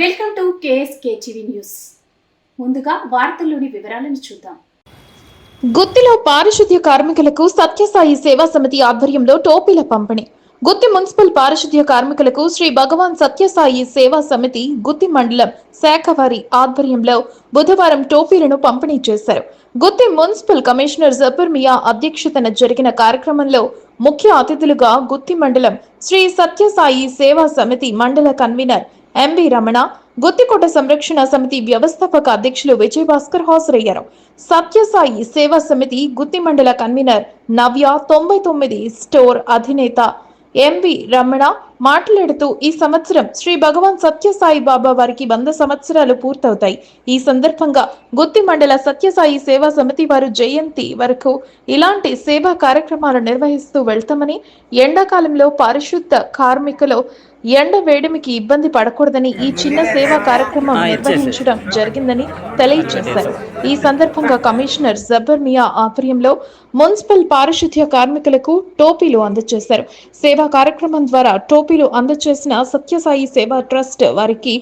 Welcome to KSK TV news. ముందుగా వార్తల్లోని వివరాలను చూద్దాం. గుత్తిలో పారిశుద్ధ్య కార్మికులకు సత్యసాయి సేవా సమితి ఆధ్వర్యంలో టోపీల పంపిణీ. గుత్తి మున్సిపల్ పారిశుద్ధ్య కార్మికులకు శ్రీ భగవాన్ సత్యసాయి సేవా సమితి గుత్తి మండలం శాఖవారి ఆధ్వర్యంలో బుధవారం టోపీలను పంపిణీ చేశారు. గుత్తి మున్సిపల్ కమిషనర్ జబర్మియా అధ్యక్షతన జరిగిన కార్యక్రమంలో ముఖ్య అతిథులుగా గుత్తి మండలం శ్రీ సత్యసాయి సేవా సమితి మండల కన్వీనర్ ఎంవి రమణ గుత్తికోట సంరక్షణ సమితి వ్యవస్థాపక అధ్యక్షులు విజయభాస్కర్ హాజరయ్యారు. సత్యసాయి సేవా సమితి గుత్తి మండల కన్వీనర్ నవ్య తొంభై తొమ్మిది స్టోర్ అధినేత ఎంవి రమణ మాట్లాడుతూ ఈ సంవత్సరం శ్రీ భగవాన్ సత్యసాయి బాబా వారికి వంద సంవత్సరాలు పూర్తవుతాయి. ఈ సందర్భంగా గుత్తి మండల సత్యసాయి సేవా సమితి వారు జయంతి వరకు ఇలాంటి సేవా కార్యక్రమాలు నిర్వహిస్తూ వెళ్తామని ఎండాకాలంలో పారిశుద్ధ కార్మికులు ఎండ వేడిమికి ఇబ్బంది పడకూడదని ఈ చిన్న సేవా కార్యక్రమం నిర్వహించడం జరిగిందని తెలియజేశారు. ఈ సందర్భంగా కమిషనర్ జబ్బర్ మియా ఆధ్వర్యంలో మున్సిపల్ పారిశుద్ధ్య కార్మికులకు టోపీలు అందజేశారు. సేవా కార్యక్రమం ద్వారా టోపీలు అందజేసిన సత్యసాయి సేవా ట్రస్ట్ వారికి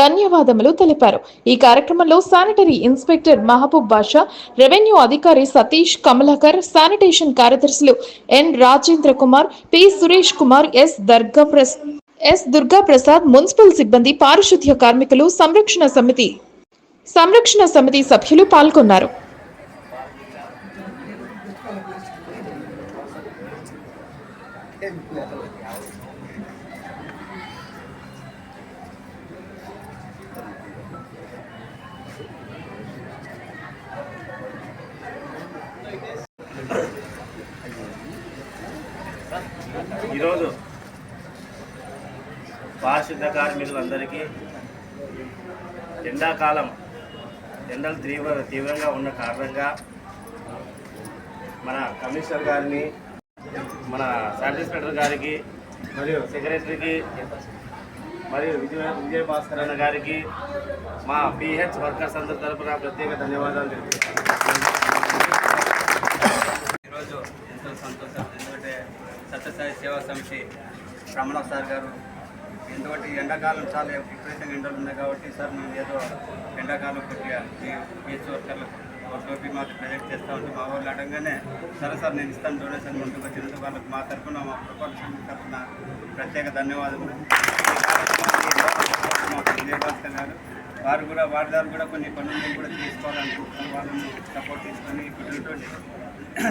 ధన్యవాదములు తెలిపారు. ఈ కార్యక్రమంలో sanitary inspector Mahboob Basha revenue అధికారి సతీష్ కమలాకర్ శానిటేషన్ కార్యదర్శులు N Rajendra Kumar P Suresh Kumar S Durga ప్రస్ S Durga Prasad municipal సిబ్బంది పారిశుద్ధ్య కార్మికులు సంరక్షణ సమితి. సంరక్షణ సమితి సభ్యులు పాల్గొన్నారు. ఈరోజు పారిశుద్ధ కార్మికులందరికీ ఎండాకాలం ఎండలు తీవ్ర తీవ్రంగా ఉన్న కారణంగా మన కమిషనర్ గారిని మన సబ్ ఇన్స్పెక్టర్ గారికి మరియు సెక్రటరీకి మరియు విజయ విజయ భాస్కర్ అన్న గారికి మా పిహెచ్ వర్కర్స్ అందరి తరపున ప్రత్యేక ధన్యవాదాలు తెలుపుతున్నాను. ఈరోజు ఎంతో సంతోషం. ఎందుకంటే సత్యసాయి సేవా సమితి రమణ సార్ గారు ఎందుకంటే ఎండాకాలం చాలా విపరీతంగా ఎండలు ఉన్నాయి కాబట్టి సార్ మేము ఏదో ఎండాకాలం కొద్దిగా ఈ బీచ్ వర్కర్లకు ఒక టోపీ మాకు ప్రజెక్ట్ చేస్తా ఉంటే మా వాళ్ళు అడగగానే సరే సార్ నేను ఇస్తాను డొనేషన్ ముందుకు వచ్చినందుకు వాళ్ళకి మా తరఫున మా ప్రభుత్వ తరఫున ప్రత్యేక ధన్యవాదములు. మా విజయభాస్కర్ గారు వారు కూడా వారి దారు కూడా కొన్ని పనులు కూడా తీసుకోవాలనుకుంటున్నారు వాళ్ళని సపోర్ట్ తీసుకొని ఇప్పుడు ఇటువంటి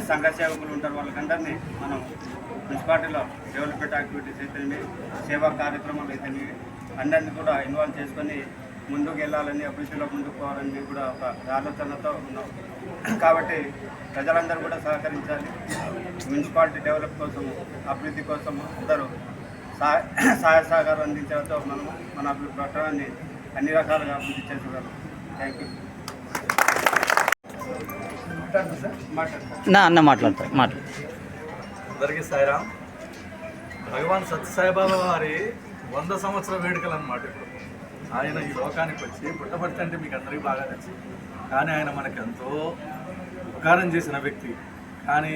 సంఘ సేవకులు ఉంటారు వాళ్ళకందరినీ మనం మున్సిపాలిటీలో డెవలప్మెంట్ యాక్టివిటీస్ అయితేనేమి సేవా కార్యక్రమాలు అయితేనేవి అందరినీ కూడా ఇన్వాల్వ్ చేసుకొని ముందుకు వెళ్ళాలని అభివృద్ధిలో ముందుకు పోవాలని కూడా ఒక ఆలోచనతో ఉన్నాం. కాబట్టి ప్రజలందరూ కూడా సహకరించాలి. మున్సిపాలిటీ డెవలప్ కోసం అభివృద్ధి కోసం అందరూ సహాయ సహాయ సహకారం అందించడంతో మనం మన అభివృద్ధి పట్టణాన్ని అన్ని రకాలుగా అభివృద్ధి చేసుకోగలం. థ్యాంక్ యూ నా అన్న మాట్లాడతారు మాట్లాడు. అందరికీ సాయిరామ్ భగవాన్ సత్యసాయిబాబా వారి వంద సంవత్సర వేడుకలు అన్నమాట ఇప్పుడు. ఆయన ఈ లోకానికి వచ్చి పుట్టపర్తి అంటే మీకు అందరికీ బాగా తెలుసు కానీ ఆయన మనకు ఎంతో ఉపకారం చేసిన వ్యక్తి. కానీ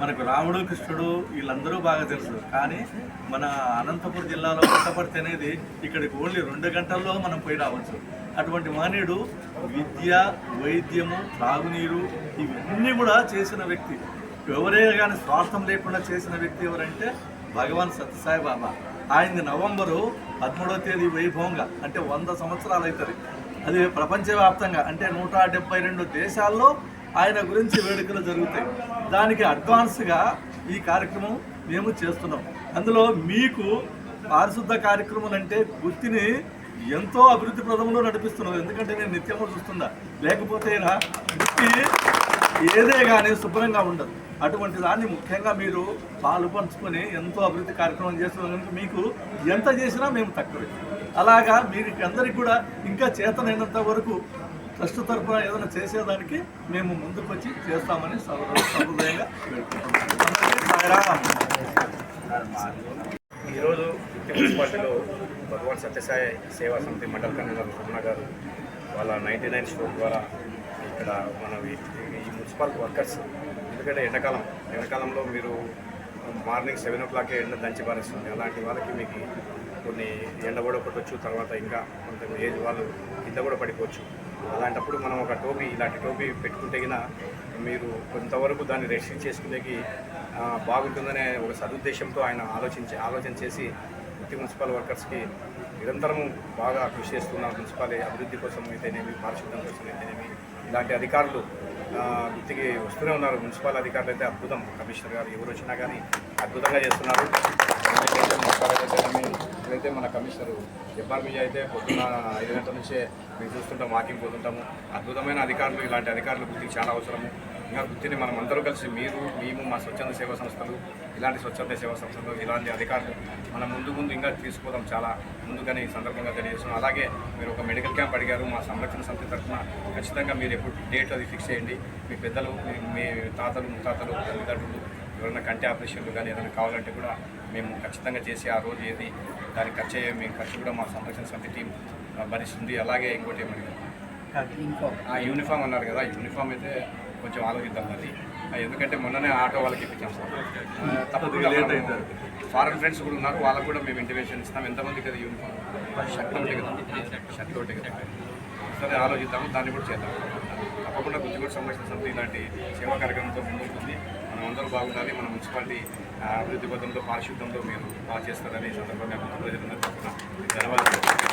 మనకు రాముడు కృష్ణుడు వీళ్ళందరూ బాగా తెలుసు. కానీ మన అనంతపురం జిల్లాలో పుట్టపర్తి అనేది ఇక్కడికి ఓన్లీ రెండు గంటల్లో మనం పోయి రావచ్చు. అటువంటి మానేడు విద్య వైద్యము త్రాగునీరు ఇవన్నీ కూడా చేసిన వ్యక్తి. ఎవరే కానీ స్వార్థం లేకుండా చేసిన వ్యక్తి ఎవరంటే భగవాన్ సత్యసాయి బాబా. ఆయనది నవంబరు పదమూడవ తేదీ వైభవంగా అంటే వంద సంవత్సరాలు అవుతుంది. అది ప్రపంచవ్యాప్తంగా అంటే నూట డెబ్బై రెండు దేశాల్లో ఆయన గురించి వేడుకలు జరుగుతాయి. దానికి అడ్వాన్స్గా ఈ కార్యక్రమం మేము చేస్తున్నాం. అందులో మీకు పారిశుద్ధ కార్యక్రమాలు అంటే గుర్తిని ఎంతో అభివృద్ధి ప్రదంలో నడిపిస్తున్నాం ఎందుకంటే నేను నిత్యము చూస్తున్నా. లేకపోతే గుర్తి ఏదే కానీ శుభ్రంగా ఉండదు. అటువంటి దాన్ని ముఖ్యంగా మీరు పాలు పంచుకొని ఎంతో అభివృద్ధి కార్యక్రమం చేస్తున్నారు. మీకు ఎంత చేసినా మేము తక్కువే. అలాగా మీరు అందరికీ కూడా ఇంకా చేతనైనంత వరకు ట్రస్ట్ తరఫున ఏదైనా చేసేదానికి మేము ముందుకు వచ్చి చేస్తామని ఈరోజు సహృదయంగా పార్టీలో అందరికీ భగవాన్ సత్యసాయి సేవా సమితి మండల కన్వీనర్ రమణ గారు వాళ్ళ నైంటీ నైన్ స్టోర్ ద్వారా ఇక్కడ మన ఈ మున్సిపల్ వర్కర్స్ ఎందుకంటే ఎండాకాలం ఎండాకాలంలో మీరు మార్నింగ్ సెవెన్ ఓ క్లాకే ఎండ దంచి పారేస్తుంది. అలాంటి వాళ్ళకి మీకు కొన్ని ఎండ కూడా కొట్టవచ్చు తర్వాత ఇంకా కొంత ఏజ్ వాళ్ళు కింద కూడా పడిపోవచ్చు. అలాంటప్పుడు మనం ఒక టోపీ ఇలాంటి టోపీ పెట్టుకుంటే మీరు కొంతవరకు దాన్ని రెస్ట్రిక్ట్ చేసుకునేకి బాగుంటుందనే ఒక సదుద్దేశంతో ఆయన ఆలోచించి ఆలోచన చేసి ప్రతి మున్సిపల్ వర్కర్స్కి నిరంతరము బాగా కృషి చేస్తున్న మున్సిపాలిటీ అభివృద్ధి కోసం అయితేనేమి పారిశుద్ధ్యం కోసం అయితేనేమి ఇలాంటి అధికారులు గుర్తికి వస్తూనే ఉన్నారు. మున్సిపల్ అధికారులు అయితే అద్భుతం. కమిషనర్ గారు ఎవరు వచ్చినా కానీ అద్భుతంగా చేస్తున్నారు. అయితే మన కమిషనర్ జబ్బార్ అయితే పొద్దున్న ఐదు గంటల నుంచే మేము చూస్తుంటాం వాకింగ్ పోతుంటాము. అద్భుతమైన అధికారులు ఇలాంటి అధికారులు గుర్తికి చాలా అవసరము. ఇంకా గుర్తిని మనం అందరూ కలిసి మీరు మేము మా స్వచ్ఛంద సేవా సంస్థలు ఇలాంటి స్వచ్ఛంద సేవా సంస్థలు ఇలాంటి అధికారులు మనం ముందు ముందు ఇంకా తీసుకోవడం చాలా ముందుగానే ఈ సందర్భంగా తెలియజేస్తున్నాం. అలాగే మీరు ఒక మెడికల్ క్యాంప్ అడిగారు మా సంరక్షణ సమితి తరఫున ఖచ్చితంగా మీరు ఎప్పుడు డేట్ అది ఫిక్స్ చేయండి. మీ పెద్దలు మీ- మీ తాతలు ముత్తాతలు తల్లిదండ్రులు ఎవరైనా కంటి ఆపరేషన్లు కానీ ఏదైనా కావాలంటే కూడా మేము ఖచ్చితంగా చేసి ఆ రోజు ఏది దానికి ఖర్చు అయ్యే మేము ఖర్చు కూడా మా సంరక్షణ సమితి టీం భరిస్తుంది. అలాగే ఇంకోటి ఏమని ఆ యూనిఫామ్ అన్నారు కదా యూనిఫామ్ అయితే కొంచెం ఆలోచిద్దాం అది ఎందుకంటే మొన్ననే ఆటో వాళ్ళకి ఇప్పించాం సార్. తప్పకుండా. ఫారెన్ ఫ్రెండ్స్ కూడా ఉన్నారు వాళ్ళకు కూడా మేము ఇంటిమేషన్ ఇస్తాం. ఎంతమందికి అది యూనిఫామ్ షర్ట్ ఒకటి కదా. షర్ట్ ఒకటి కదా. సరే ఆలోచిద్దాము. దాన్ని కూడా చేద్దాం. తప్పకుండా గుజ్జుగూడ సంరక్షణ సమితి ఇలాంటి సేవా కార్యక్రమంతో ముందుంటుంది. అందరూ బాగుండాలి. మన మున్సిపాలిటీ అభివృద్ధి పథంలో పారిశుద్ధ్యంలో మీరు బాగా చేస్తారని సందర్భంగా ప్రజలందరూ తరఫున ధన్యవాదాలు.